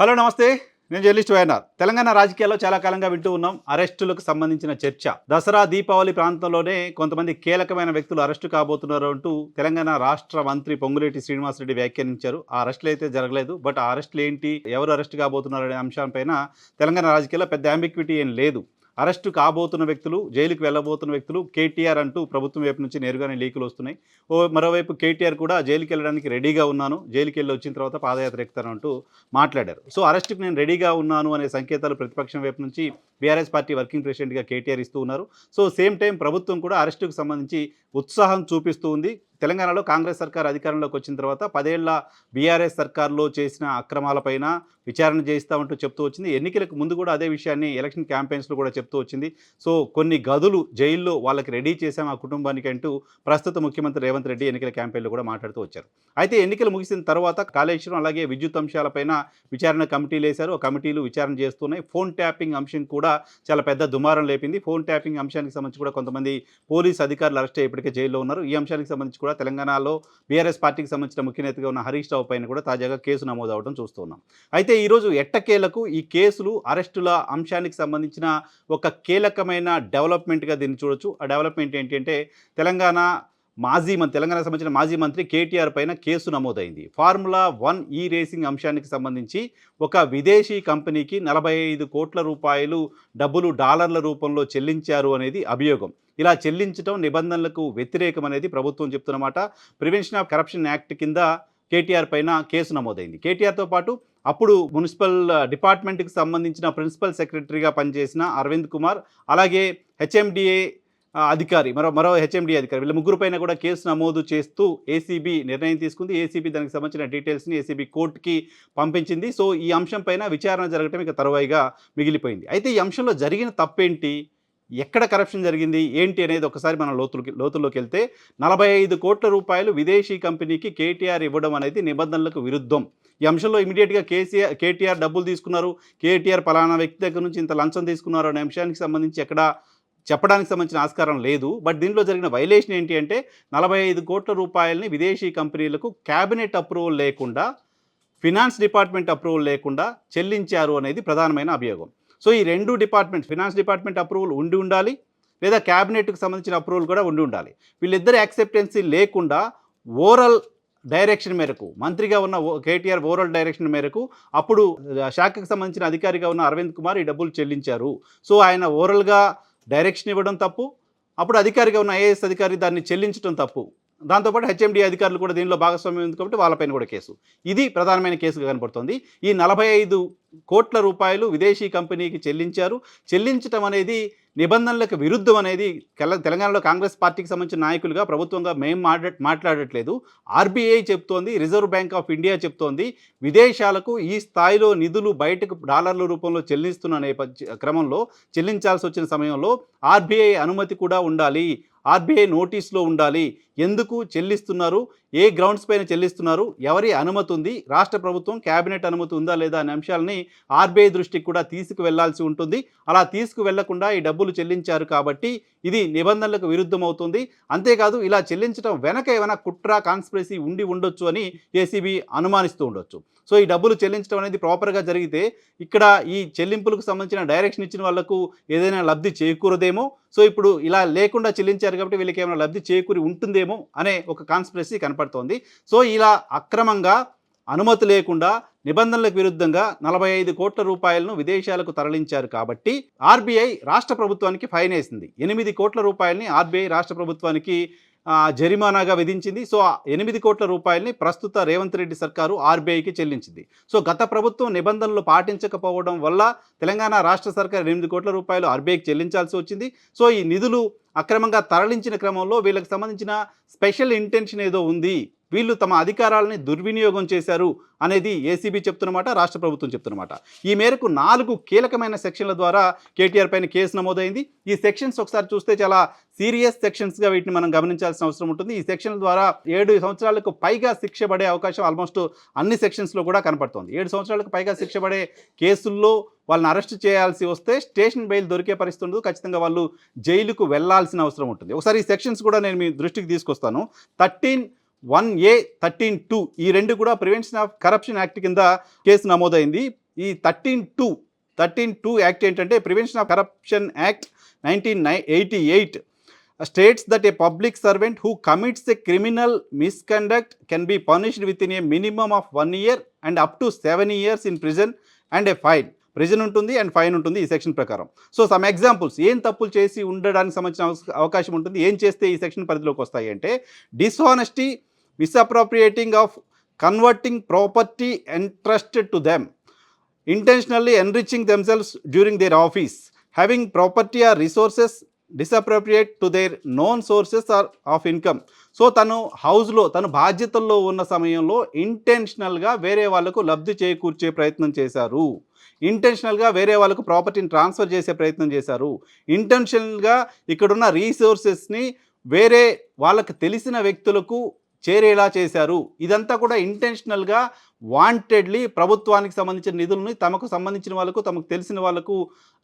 Hello నమస్తే. నేను journalist YNR. Telangana రాజకీయాల్లో చాలా కాలంగా వింటూ ఉన్నాం అరెస్టులకు సంబంధించిన చర్చ. దసరా దీపావళి ప్రాంతంలోనే కొంతమంది కీలకమైన వ్యక్తులు అరెస్టు కాబోతున్నారు అంటూ తెలంగాణ రాష్ట్ర మంత్రి పొంగులేటి శ్రీనివాసరెడ్డి వ్యాఖ్యానించారు. ఆ అరెస్టులు అయితే జరగలేదు బట్ ఆ అరెస్టులు ఏంటి ఎవరు అరెస్ట్ కాబోతున్నారు అనే అంశంపైన తెలంగాణ రాజకీయాల్లో పెద్ద అంబిక్విటీ ఏం లేదు. అరెస్టు కాబోతున్న వ్యక్తులు జైలుకు వెళ్ళబోతున్న వ్యక్తులు కేటీఆర్ అంటూ ప్రభుత్వం వైపు నుంచి నేరుగానే లీకులు వస్తున్నాయి. ఓ మరోవైపు కేటీఆర్ కూడా జైలుకి వెళ్ళడానికి రెడీగా ఉన్నాను జైలుకి వెళ్ళి వచ్చిన తర్వాత పాదయాత్ర ఎక్కుతాను అంటూ మాట్లాడారు. సో అరెస్టుకు నేను రెడీగా ఉన్నాను అనే సంకేతాలు ప్రతిపక్షం వైపు నుంచి బీఆర్ఎస్ పార్టీ వర్కింగ్ ప్రెసిడెంట్గా కేటీఆర్ ఇస్తూ ఉన్నారు. సో సేమ్ టైం ప్రభుత్వం కూడా అరెస్టుకు సంబంధించి ఉత్సాహం చూపిస్తూ ఉంది. తెలంగాణలో కాంగ్రెస్ సర్కార్ అధికారంలోకి వచ్చిన తర్వాత పదేళ్ళ బీఆర్ఎస్ సర్కార్లో చేసిన అక్రమాలపైన విచారణ చేయిస్తామంటూ చెప్తూ వచ్చింది. ఎన్నికలకు ముందు కూడా అదే విషయాన్ని ఎలక్షన్ క్యాంపెయిన్స్లో కూడా చెప్తూ వచ్చింది. సో కొన్ని గదులు జైల్లో వాళ్ళకి రెడీ చేశాం ఆ కుటుంబానికి అంటూ ప్రస్తుత ముఖ్యమంత్రి రేవంత్ రెడ్డి ఎన్నికల క్యాంపెయిన్లో కూడా మాట్లాడుతూ వచ్చారు. అయితే ఎన్నికలు ముగిసిన తర్వాత కాళేశ్వరం అలాగే విద్యుత్ అంశాలపైన విచారణ కమిటీలు వేశారు. కమిటీలు విచారణ చేస్తున్నాయి. ఫోన్ ట్యాపింగ్ అంశం కూడా చాలా పెద్ద దుమారం లేపింది. ఫోన్ ట్యాపింగ్ అంశానికి సంబంధించి కూడా కొంతమంది పోలీస్ అధికారులు అరెస్ట్ అయ్యి ఇప్పటికే జైల్లో ఉన్నారు. ఈ అంశానికి సంబంధించి కూడా తెలంగాణలో బీఆర్ఎస్ పార్టీకి సంబంధించిన ముఖ్య నేతగా ఉన్న హరీష్ రావు పైన కూడా తాజాగా కేసు నమోదు అవడం చూస్తున్నాం. అయితే ఈరోజు ఎట్టకేలకు ఈ కేసులు అరెస్టుల అంశానికి సంబంధించిన ఒక కీలకమైన డెవలప్మెంట్గా దీన్ని చూడొచ్చు. ఆ డెవలప్మెంట్ ఏంటంటే తెలంగాణ మాజీ మంత్రి తెలంగాణకు సంబంధించిన మాజీ మంత్రి కేటీఆర్ పైన కేసు నమోదైంది. ఫార్ములా వన్ ఈ రేసింగ్ అంశానికి సంబంధించి ఒక విదేశీ కంపెనీకి నలభై ఐదు కోట్ల రూపాయలు డబ్బులు డాలర్ల రూపంలో చెల్లించారు అనేది అభియోగం. ఇలా చెల్లించడం నిబంధనలకు వ్యతిరేకం అనేది ప్రభుత్వం చెప్తున్నమాట. ప్రివెన్షన్ ఆఫ్ కరప్షన్ యాక్ట్ కింద కేటీఆర్ పైన కేసు నమోదైంది. కేటీఆర్తో పాటు అప్పుడు మున్సిపల్ డిపార్ట్మెంట్కి సంబంధించిన ప్రిన్సిపల్ సెక్రటరీగా పనిచేసిన అరవింద్ కుమార్ అలాగే హెచ్ఎండిఏ అధికారి మరో మరో హెచ్ఎండి అధికారి వీళ్ళ ముగ్గురు పైన కూడా కేసు నమోదు చేస్తూ ఏసీబీ నిర్ణయం తీసుకుంది. ఏసీబీ దానికి సంబంధించిన డీటెయిల్స్ని ఏసీబీ కోర్టుకి పంపించింది. సో ఈ అంశం పైన విచారణ జరగటం ఇక తరువాయిగా మిగిలిపోయింది. అయితే ఈ అంశంలో జరిగిన తప్పేంటి? ఎక్కడ కరప్షన్ జరిగింది ఏంటి అనేది ఒకసారి మనం లోతులకి లోతుల్లోకి వెళ్తే నలభై ఐదు కోట్ల రూపాయలు విదేశీ కంపెనీకి కేటీఆర్ ఇవ్వడం అనేది నిబంధనలకు విరుద్ధం. ఈ అంశంలో ఇమీడియట్గా కేసీఆర్ కేటీఆర్ డబ్బులు తీసుకున్నారు. కేటీఆర్ పలానా వ్యక్తి దగ్గర నుంచి ఇంత లంచం తీసుకున్నారు అనే అంశానికి సంబంధించి ఎక్కడ చెప్పడానికి సంబంధించిన ఆస్కారం లేదు. బట్ దీనిలో జరిగిన వైలేషన్ ఏంటి అంటే నలభై ఐదు కోట్ల రూపాయలని విదేశీ కంపెనీలకు క్యాబినెట్ అప్రూవల్ లేకుండా ఫినాన్స్ డిపార్ట్మెంట్ అప్రూవల్ లేకుండా చెల్లించారు అనేది ప్రధానమైన అభియోగం. సో ఈ రెండు డిపార్ట్మెంట్ ఫినాన్స్ డిపార్ట్మెంట్ అప్రూవల్ ఉండి ఉండాలి లేదా క్యాబినెట్కి సంబంధించిన అప్రూవల్ కూడా ఉండి ఉండాలి. వీళ్ళిద్దరు యాక్సెప్టెన్సీ లేకుండా ఓవరాల్ డైరెక్షన్ మేరకు మంత్రిగా ఉన్న ఓ- కేటీఆర్ ఓరల్ డైరెక్షన్ మేరకు అప్పుడు శాఖకు సంబంధించిన అధికారిగా ఉన్న అరవింద్ కుమార్ ఈ డబ్బులు చెల్లించారు. సో ఆయన ఓరల్గా డైరెక్షన్ ఇవ్వడం తప్పు అప్పుడు అధికారిగా ఉన్న ఐఏఎస్ అధికారి దాన్ని చెల్లించడం తప్పు. దాంతోపాటు హెచ్ఎండి అధికారులు కూడా దీనిలో భాగస్వామ్యం ఉంది కాబట్టి వాళ్ళపైన కూడా కేసు. ఇది ప్రధానమైన కేసుగా కనబడుతుంది ఈ నలభై ఐదు కోట్ల రూపాయలు విదేశీ కంపెనీకి చెల్లించారు. చెల్లించటం అనేది నిబంధనలకు విరుద్ధం అనేది తెలంగాణలో కాంగ్రెస్ పార్టీకి సంబంధించిన నాయకులుగా ప్రభుత్వంగా మేము మాట్లా మాట్లాడట్లేదు. ఆర్బీఐ చెప్తోంది రిజర్వ్ బ్యాంక్ ఆఫ్ ఇండియా చెప్తోంది. విదేశాలకు ఈ స్థాయిలో నిధులు బయటకు డాలర్ల రూపంలో చెల్లిస్తున్న నేపథ్య క్రమంలో చెల్లించాల్సి వచ్చిన సమయంలో ఆర్బీఐ అనుమతి కూడా ఉండాలి. ఆర్బీఐ నోటీస్లో ఉండాలి. ఎందుకు చెల్లిస్తున్నారు? ఏ గ్రౌండ్స్ పైన చెల్లిస్తున్నారు? ఎవరి అనుమతి ఉంది? రాష్ట్ర ప్రభుత్వం క్యాబినెట్ అనుమతి ఉందా లేదా అనే అంశాలని ఆర్బీఐ దృష్టికి కూడా తీసుకువెళ్ళాల్సి ఉంటుంది. అలా తీసుకువెళ్ళకుండా ఈ డబ్బులు చెల్లించారు కాబట్టి ఇది నిబంధనలకు విరుద్ధమవుతుంది. అంతేకాదు ఇలా చెల్లించడం వెనక ఏమైనా కుట్ర కాన్స్పిరసీ ఉండి ఉండొచ్చు అని ఏసీబీ అనుమానిస్తూ ఉండొచ్చు. సో ఈ డబ్బులు చెల్లించడం అనేది ప్రాపర్గా జరిగితే ఇక్కడ ఈ చెల్లింపులకు సంబంధించిన డైరెక్షన్ ఇచ్చిన వాళ్ళకు ఏదైనా లబ్ధి చేకూరదేమో. సో ఇప్పుడు ఇలా లేకుండా చెల్లించారు కాబట్టి వీళ్ళకి ఏమైనా లబ్ధి చేకూరి ఉంటుందేమో అనే ఒక కాన్స్పిరసీ కనపడుతోంది. సో ఇలా అక్రమంగా అనుమతి లేకుండా నిబంధనలకు విరుద్ధంగా నలభై ఐదు కోట్ల రూపాయలను విదేశాలకు తరలించారు కాబట్టి ఆర్బీఐ రాష్ట్ర ప్రభుత్వానికి ఫైన్ వేసింది. ఎనిమిది కోట్ల రూపాయలని ఆర్బీఐ రాష్ట్ర ప్రభుత్వానికి జరిమానాగా విధించింది. సో ఆ ఎనిమిది కోట్ల రూపాయలని ప్రస్తుత రేవంత్ రెడ్డి సర్కారు ఆర్బీఐకి చెల్లించింది. సో గత ప్రభుత్వం నిబంధనలు పాటించకపోవడం వల్ల తెలంగాణ రాష్ట్ర సర్కారు ఎనిమిది కోట్ల రూపాయలు ఆర్బీఐకి చెల్లించాల్సి వచ్చింది. సో ఈ నిధులు అక్రమంగా తరలించిన క్రమంలో వీళ్ళకి సంబంధించిన స్పెషల్ ఇంటెన్షన్ ఏదో ఉంది. వీళ్ళు తమ అధికారాలని దుర్వినియోగం చేశారు అనేది ఏసీబీ చెప్తున్నమాట రాష్ట్ర ప్రభుత్వం చెప్తున్నమాట. ఈ మేరకు నాలుగు కీలకమైన సెక్షన్ల ద్వారా కేటీఆర్ పైన కేసు నమోదైంది. ఈ సెక్షన్స్ ఒకసారి చూస్తే చాలా సీరియస్ సెక్షన్స్గా వీటిని మనం గమనించాల్సిన అవసరం ఉంటుంది. ఈ సెక్షన్ల ద్వారా ఏడు సంవత్సరాలకు పైగా శిక్ష పడే అవకాశం ఆల్మోస్ట్ అన్ని సెక్షన్స్లో కూడా కనపడుతుంది. ఏడు సంవత్సరాలకు పైగా శిక్ష పడే కేసుల్లో వాళ్ళని అరెస్ట్ చేయాల్సి వస్తే స్టేషన్ బెయిల్ దొరికే పరిస్థితి ఉండదు. ఖచ్చితంగా వాళ్ళు జైలుకు వెళ్ళాల్సిన అవసరం ఉంటుంది. ఒకసారి ఈ సెక్షన్స్ కూడా నేను మీ దృష్టికి తీసుకొస్తాను. Thirteen one A thirteen two ఈ రెండు కూడా ప్రివెన్షన్ ఆఫ్ కరప్షన్ యాక్ట్ కింద కేసు నమోదైంది. ఈ thirteen two thirteen two act ఏంటంటే prevention of corruption act nineteen నై eighty eight states that a public servant who commits a criminal misconduct can be punished within a minimum of one year and up to seven years in prison and a fine. Reason ఉంటుంది and fine ఉంటుంది ఈ section ప్రకారం. So some examples. ఏం తప్పులు చేసి ఉండడానికి సంబంధించిన అవకాశం ఉంటుంది? ఏం చేస్తే ఈ సెక్షన్ పరిధిలోకి వస్తాయి అంటే dishonesty misappropriating of converting property entrusted to them intentionally enriching themselves during their office having property or resources disappropriate to their known sources or of income so తను హౌస్లో తను బాధ్యతల్లో ఉన్న సమయంలో ఇంటెన్షనల్గా వేరే వాళ్ళకు లబ్ధి చేకూర్చే ప్రయత్నం చేశారు. ఇంటెన్షనల్గా వేరే వాళ్ళకు ప్రాపర్టీని ట్రాన్స్ఫర్ చేసే ప్రయత్నం చేశారు. ఇంటెన్షనల్గా ఇక్కడున్న రీసోర్సెస్ని వేరే వాళ్ళకి తెలిసిన వ్యక్తులకు చేరేలా చేశారు. ఇదంతా కూడా ఇంటెన్షనల్గా వాంటెడ్లీ ప్రభుత్వానికి సంబంధించిన నిధులను తమకు సంబంధించిన వాళ్ళకు తమకు తెలిసిన వాళ్ళకు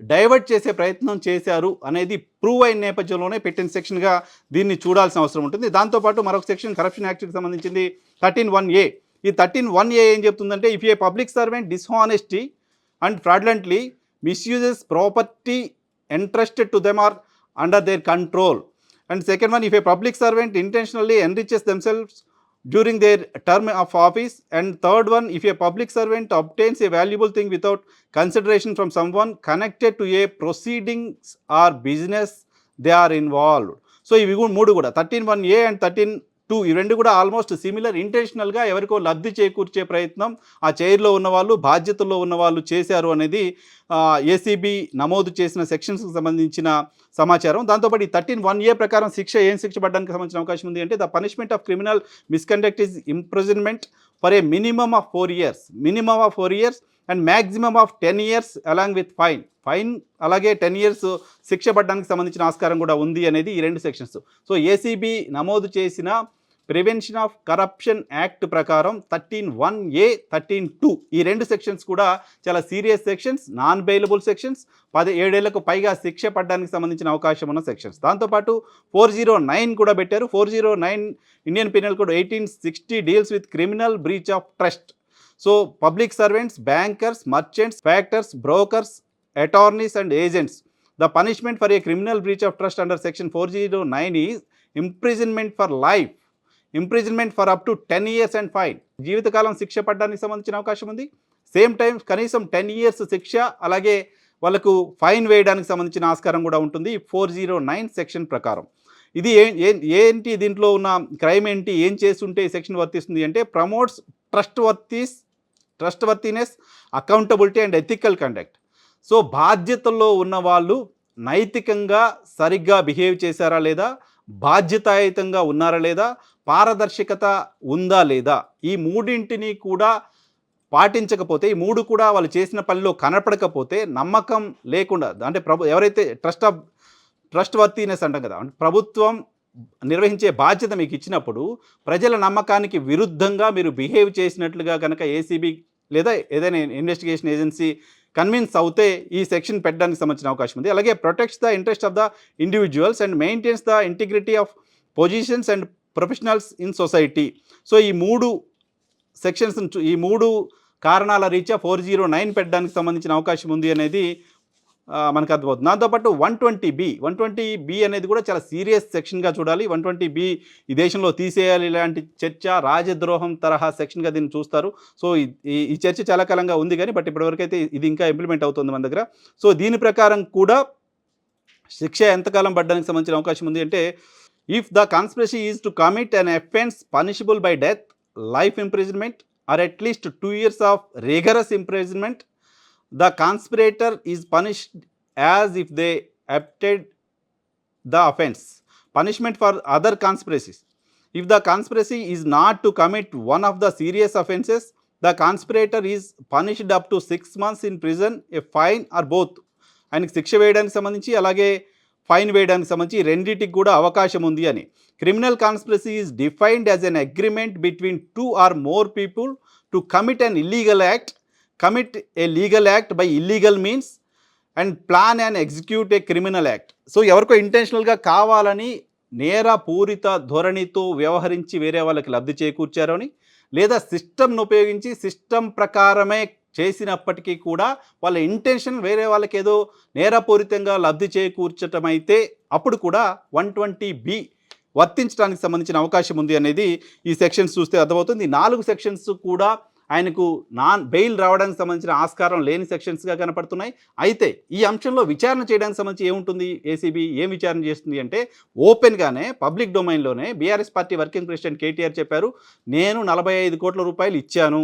డైవర్ట్ చేసే ప్రయత్నం చేశారు అనేది ప్రూవ్ అయిన నేపథ్యంలోనే పెట్టిన సెక్షన్గా దీన్ని చూడాల్సిన అవసరం ఉంటుంది. దాంతోపాటు మరొక సెక్షన్ కరప్షన్ యాక్ట్కి సంబంధించింది థర్టీన్ వన్ ఏ ఈ థర్టీన్ వన్ ఏ ఏం చెప్తుందంటే if a public servant dishonesty and fraudulently misuses property entrusted to them or under their control and second one if a public servant intentionally enriches themselves during their term of office and third one if a public servant obtains a valuable thing without consideration from someone connected to a proceedings or business they are involved so ఇవి కూడా మూడు కూడా thirteen one A and thirteen two ఈ రెండు కూడా almost similar ఇంటెన్షనల్గా ఎవరికో లబ్ధి చేకూర్చే ప్రయత్నం ఆ చైర్లో ఉన్నవాళ్ళు బాధ్యతల్లో ఉన్నవాళ్ళు చేశారు అనేది ఏసీబీ నమోదు చేసిన సెక్షన్స్కి సంబంధించిన సమాచారం. దాంతోపాటు ఈ థర్టీన్ వన్ ఏ ప్రకారం శిక్ష ఏం శిక్ష పడడానికి సంబంధించిన అవకాశం ఉంది అంటే the punishment of criminal misconduct is imprisonment for a minimum of four years. Minimum of four years and maximum of ten years along with fine. Fine అలాగే టెన్ ఇయర్స్ శిక్ష పడడానికి సంబంధించిన ఆస్కారం కూడా ఉంది అనేది ఈ రెండు సెక్షన్స్. సో ఏసీబీ నమోదు చేసిన ప్రివెన్షన్ ఆఫ్ కరప్షన్ యాక్ట్ ప్రకారం thirteen one A thirteen two. ఈ రెండు సెక్షన్స్ కూడా చాలా serious sections non bailable sections. పది ఏడేళ్ళకు పైగా శిక్ష పడడానికి సంబంధించిన అవకాశం ఉన్న సెక్షన్స్. దాంతోపాటు ఫోర్ జీరో నైన్ కూడా పెట్టారు. Four zero nine Indian penal code eighteen sixty deals with criminal breach of trust. So public servants bankers merchants factors brokers attorneys and agents. The punishment for a criminal breach of trust under section four zero nine is imprisonment for life. Imprisonment for up to ten years and fine జీవితకాలం శిక్ష పడడానికి సంబంధించిన అవకాశం ఉంది. Same time కనీసం ten years శిక్ష అలాగే వాళ్ళకు ఫైన్ వేయడానికి సంబంధించిన ఆస్కారం కూడా ఉంటుంది. ఫోర్ జీరో నైన్ సెక్షన్ ప్రకారం. ఇది ఏ ఏంటి దీంట్లో ఉన్న క్రైమ్ ఏంటి? ఏం చేస్తుంటే ఈ సెక్షన్ వర్తిస్తుంది అంటే promotes trust worthies trustworthiness accountability and ethical conduct so బాధ్యతల్లో ఉన్న వాళ్ళు నైతికంగా సరిగ్గా బిహేవ్ చేశారా లేదా? బాధ్యతాయుతంగా ఉన్నారా లేదా? పారదర్శకత ఉందా లేదా? ఈ మూడింటిని కూడా పాటించకపోతే ఈ మూడు కూడా వాళ్ళు చేసిన పనిలో కనపడకపోతే నమ్మకం లేకుండా అంటే ప్రభు ఎవరైతే ట్రస్ట్ ఆఫ్ ట్రస్ట్ వర్తీనెస్ అంటాం కదా అంటే ప్రభుత్వం నిర్వహించే బాధ్యత మీకు ఇచ్చినప్పుడు ప్రజల నమ్మకానికి విరుద్ధంగా మీరు బిహేవ్ చేసినట్లుగా కనుక ఏసీబీ లేదా ఏదైనా ఇన్వెస్టిగేషన్ ఏజెన్సీ కన్విన్స్ అవుతే ఈ సెక్షన్ పెట్టడానికి సంబంధించిన అవకాశం ఉంది. అలాగే protects the interest of the individuals and maintains the integrity of positions and professionals in society. So ఈ మూడు సెక్షన్స్ ఈ మూడు కారణాల రీత్యా ఫోర్ జీరో నైన్ పెట్టడానికి సంబంధించిన అవకాశం ఉంది అనేది మనకు అర్థమవుతుంది. దాంతోపాటు one twenty B one twenty B అనేది కూడా చాలా సీరియస్ సెక్షన్గా చూడాలి. వన్ ట్వంటీ బి ఈ దేశంలో తీసేయాలి ఇలాంటి చర్చ రాజద్రోహం తరహా సెక్షన్గా దీన్ని చూస్తారు. సో ఈ- ఈ చర్చ చాలా కాలంగా ఉంది కానీ బట్ ఇప్పటివరకు అయితే ఇది ఇంకా ఇంప్లిమెంట్ అవుతుంది మన దగ్గర. సో దీని ప్రకారం కూడా శిక్ష ఎంతకాలం పడ్డానికి సంబంధించిన అవకాశం ఉంది అంటే if the conspiracy is to commit an offence punishable by death life imprisonment or at least two years of rigorous imprisonment the conspirator is punished as if they abetted the offence punishment for other conspiracies if the conspiracy is not to commit one of the serious offences the conspirator is punished up to six months in prison a fine or both ఆయనకి శిక్ష వేయడానికి సంబంధించి అలాగే fine వేయడానికి సంబంధించి రెండింటికి కూడా అవకాశం ఉంది అని. Criminal conspiracy is defined as an agreement between two or more people to commit an illegal act commit a legal act by illegal means and plan and execute a criminal act so ఎవరికో ఇంటెన్షనల్గా కావాలని నేర పూరిత ధోరణితో వ్యవహరించి వేరే వాళ్ళకి లబ్ధి చేకూర్చారని లేదా సిస్టమ్ను ఉపయోగించి సిస్టమ్ ప్రకారమే చేసినప్పటికీ కూడా వాళ్ళ ఇంటెన్షన్ వేరే వాళ్ళకి ఏదో నేరపూరితంగా లబ్ధి చేకూర్చటం అయితే అప్పుడు కూడా వన్ ట్వంటీ బి వర్తించడానికి సంబంధించిన అవకాశం ఉంది అనేది ఈ సెక్షన్స్ చూస్తే అర్థమవుతుంది. నాలుగు సెక్షన్స్ కూడా ఆయనకు నాన్ బెయిల్ రావడానికి సంబంధించిన ఆస్కారం లేని సెక్షన్స్గా కనపడుతున్నాయి. అయితే ఈ అంశంలో విచారణ చేయడానికి సంబంధించి ఏముంటుంది? ఏసీబీ ఏం విచారణ చేస్తుంది అంటే ఓపెన్గానే public డొమైన్లోనే BRS party working president KTR చెప్పారు నేను నలభై ఐదు కోట్ల రూపాయలు ఇచ్చాను.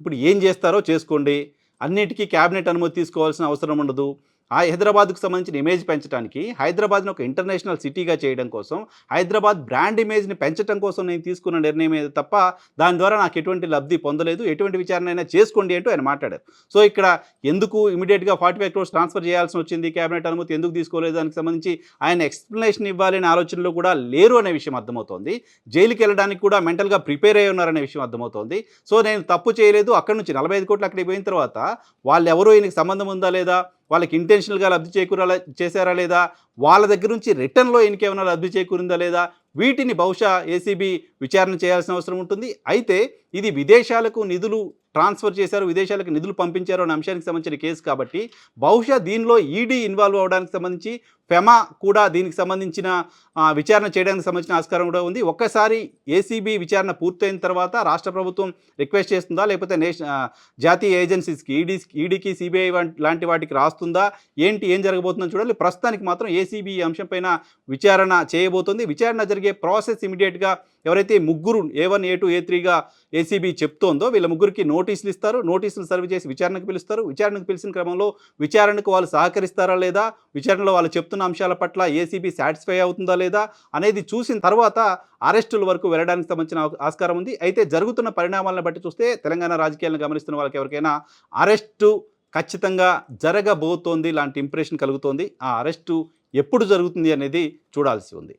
ఇప్పుడు ఏం చేస్తారో చేసుకోండి. అన్నిటికీ క్యాబినెట్ అనుమతి తీసుకోవాల్సిన అవసరం ఉండదు. ఆ హైదరాబాద్కు సంబంధించిన ఇమేజ్ పెంచడానికి హైదరాబాద్ను ఒక ఇంటర్నేషనల్ సిటీగా చేయడం కోసం హైదరాబాద్ బ్రాండ్ ఇమేజ్ని పెంచడం కోసం నేను తీసుకున్న నిర్ణయం ఏది తప్ప దాని ద్వారా నాకు ఎటువంటి లబ్ధి పొందలేదు. ఎటువంటి విచారణ అయినా చేసుకోండి అంటూ ఆయన మాట్లాడారు. సో ఇక్కడ ఎందుకు ఇమీడియట్గా ఫార్టీ ఫైవ్ క్రోర్స్ ట్రాన్స్ఫర్ చేయాల్సి వచ్చింది? క్యాబినెట్ అనుమతి ఎందుకు తీసుకోలేదు? దానికి సంబంధించి ఆయన ఎక్స్ప్లెనేషన్ ఇవ్వాలనే ఆలోచనలో కూడా లేరు అనే విషయం అర్థమవుతోంది. జైలుకి వెళ్ళడానికి కూడా మెంటల్గా ప్రిపేర్ అయి ఉన్నారనే విషయం అర్థమవుతోంది. సో నేను తప్పు చేయలేదు. అక్కడ నుంచి నలభై ఐదు కోట్లు అక్కడికి పోయిన తర్వాత వాళ్ళు ఎవరో ఈయనకి సంబంధం ఉందా లేదా? వాళ్ళకి ఇంటెన్షనల్గా లబ్ధి చేకూరాలా చేశారా లేదా? వాళ్ళ దగ్గర నుంచి రిటర్న్లో ఇంకేమైనా లబ్ధి చేకూరిందా లేదా? వీటిని బహుశా ఏసీబీ విచారణ చేయాల్సిన అవసరం ఉంటుంది. అయితే ఇది విదేశాలకు నిధులు ట్రాన్స్ఫర్ చేశారు విదేశాలకు నిధులు పంపించారు అనే అంశానికి సంబంధించిన కేసు కాబట్టి బహుశా దీనిలో ఈడీ ఇన్వాల్వ్ అవ్వడానికి సంబంధించి ఫెమా కూడా దీనికి సంబంధించిన విచారణ చేయడానికి సంబంధించిన ఆస్కారం కూడా ఉంది. ఒక్కసారి ఏసీబీ విచారణ పూర్తయిన తర్వాత రాష్ట్ర ప్రభుత్వం రిక్వెస్ట్ చేస్తుందా? లేకపోతే నేష జాతీయ ఏజెన్సీస్కి ఈడీ ఈడీకి సిబిఐ లాంటి వాటికి రాస్తుందా? ఏంటి ఏం జరగబోతుందో చూడాలి. ప్రస్తుతానికి మాత్రం ఏసీబీ ఈ అంశంపైన విచారణ చేయబోతుంది. విచారణ జరిగే ప్రాసెస్ ఇమీడియట్గా ఎవరైతే ముగ్గురు A one A two A త్రీగా ACB చెప్తోందో వీళ్ళ ముగ్గురికి నోటీసులు ఇస్తారు. నోటీసులు సర్వ్ చేసి విచారణకు పిలుస్తారు. విచారణకు పిలిచిన క్రమంలో విచారణకు వాళ్ళు సహకరిస్తారా లేదా? విచారణలో వాళ్ళు చెప్తున్న అంశాల పట్ల ఏసీబీ సాటిస్ఫై అవుతుందా లేదా? అనేది చూసిన తర్వాత అరెస్టుల వరకు వెళ్ళడానికి సంబంధించిన ఆస్కారం ఆస్కారం ఉంది. అయితే జరుగుతున్న పరిణామాలను బట్టి చూస్తే తెలంగాణ రాజకీయాలను గమనిస్తున్న వాళ్ళకి ఎవరికైనా అరెస్టు ఖచ్చితంగా జరగబోతోంది లాంటి ఇంప్రెషన్ కలుగుతోంది. ఆ అరెస్టు ఎప్పుడు జరుగుతుంది అనేది చూడాల్సి ఉంది.